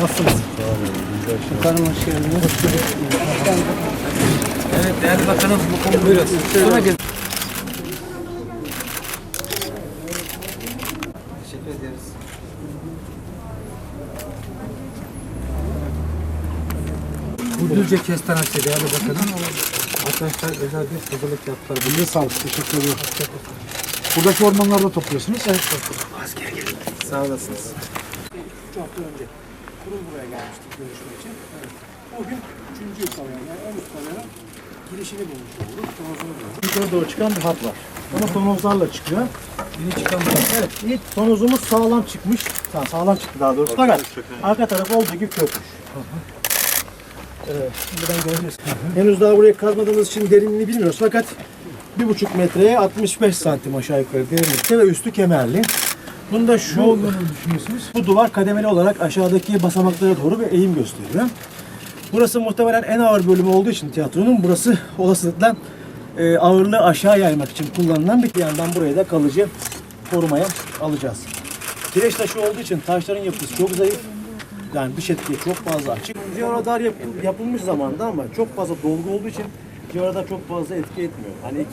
Nasılsınız? Bakanım hoş geldiniz. Evet değerli bakanım bu konu buyurun. Sonra gel. Teşekkür ederiz. Bu Düzce Kestanesi değerli bakanım. Arkadaşlar özel bir hazırlık yaptılar. Size sağlık. Teşekkür ederim. Buradaki ormanlarda topluyorsunuz. Evet. Sağ olasınız. Hafta önce kurul buraya gelmiştik görüşme için. Evet. Bugün üçüncü kamera, yani en üst kamera girişini bulmuş olduk. Tonozunu bulduk. Yukarı doğru çıkan bir hat var. Ama tonozlarla çıkıyor. Yeni çıkan bu. Evet, ilk tonozumuz sağlam çıkmış. Ha, sağlam çıktı daha doğrusu. Fakat arka taraf olduğu gibi kökmüş. Evet, buradan göreceğiz. Henüz daha burayı kazmadığımız için derinliğini bilmiyoruz. Fakat bir buçuk metreye 65 santim aşağı yukarı derinlikte ve üstü kemerli. Bunda şu olduğunu düşünüyorsunuz. Bu duvar kademeli olarak aşağıdaki basamaklara doğru bir eğim gösteriyor. Burası muhtemelen en ağır bölümü olduğu için tiyatronun burası olasılıkla e, ağırlığı aşağı yaymak için kullanılan bir yandan buraya da kalıcı korumaya alacağız. Kireç taşı olduğu için taşların yapısı çok zayıf. Yani dış etkiye çok fazla açık. Civara dar yap- yapılmış zamanda ama çok fazla dolgu olduğu için civarada çok fazla etki etmiyor. Hani 2-2,5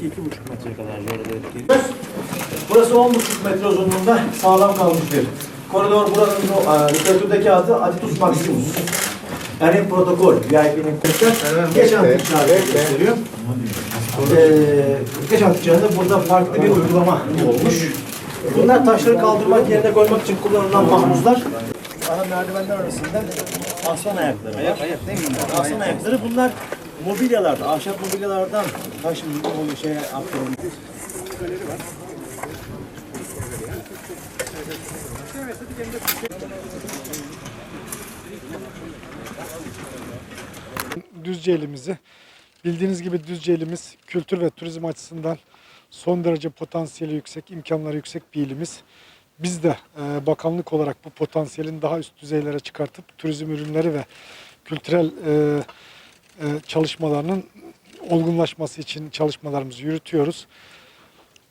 metre kadar civarada etki ediyor. Burası 10,5 metre uzunluğunda sağlam kalmış bir koridor. Buranın o, e, literatürdeki adı Aditus Maximus. Yani protokol, VIP'nin kursu. Geçen tıkçada gösteriyor. Ee, geçen tıkçada burada farklı bir uygulama olmuş. Bunlar taşları kaldırmak yerine koymak için kullanılan mahmuzlar. Ana merdivenler arasında aslan ayakları var. Ayak ayak değil mi? Aslan ayakları bunlar mobilyalarda, ahşap mobilyalardan taş o şeye aktarılmış. Düzce'limizi. Bildiğiniz gibi Düzce'limiz kültür ve turizm açısından son derece potansiyeli yüksek, imkanları yüksek bir ilimiz. Biz de e, bakanlık olarak bu potansiyelin daha üst düzeylere çıkartıp turizm ürünleri ve kültürel e, çalışmalarının olgunlaşması için çalışmalarımızı yürütüyoruz.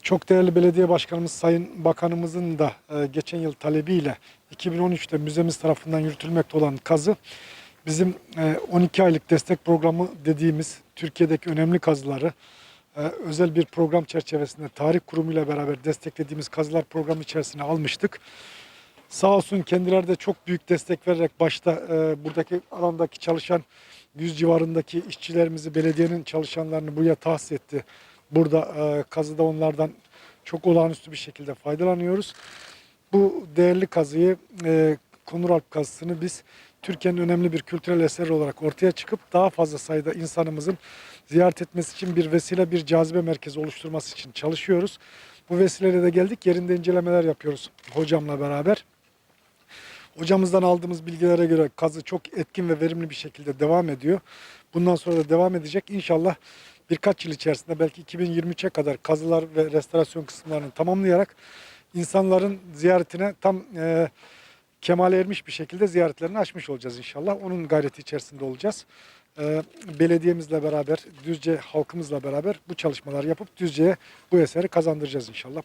Çok değerli belediye başkanımız Sayın Bakanımızın da e, geçen yıl talebiyle 2013'te müzemiz tarafından yürütülmekte olan kazı bizim e, 12 aylık destek programı dediğimiz Türkiye'deki önemli kazıları e, özel bir program çerçevesinde tarih kurumuyla beraber desteklediğimiz kazılar programı içerisine almıştık. Sağ olsun kendileri de çok büyük destek vererek başta e, buradaki alandaki çalışan 100 civarındaki işçilerimizi belediyenin çalışanlarını buraya tahsis etti. Burada e, kazıda onlardan çok olağanüstü bir şekilde faydalanıyoruz. Bu değerli kazıyı e, Konuralp kazısını biz Türkiye'nin önemli bir kültürel eseri olarak ortaya çıkıp daha fazla sayıda insanımızın ziyaret etmesi için bir vesile, bir cazibe merkezi oluşturması için çalışıyoruz. Bu vesileyle de geldik, yerinde incelemeler yapıyoruz hocamla beraber. Hocamızdan aldığımız bilgilere göre kazı çok etkin ve verimli bir şekilde devam ediyor. Bundan sonra da devam edecek. İnşallah birkaç yıl içerisinde belki 2023'e kadar kazılar ve restorasyon kısımlarını tamamlayarak insanların ziyaretine tam e, kemale ermiş bir şekilde ziyaretlerini açmış olacağız inşallah. Onun gayreti içerisinde olacağız. E, belediyemizle beraber, Düzce halkımızla beraber bu çalışmalar yapıp Düzce'ye bu eseri kazandıracağız inşallah.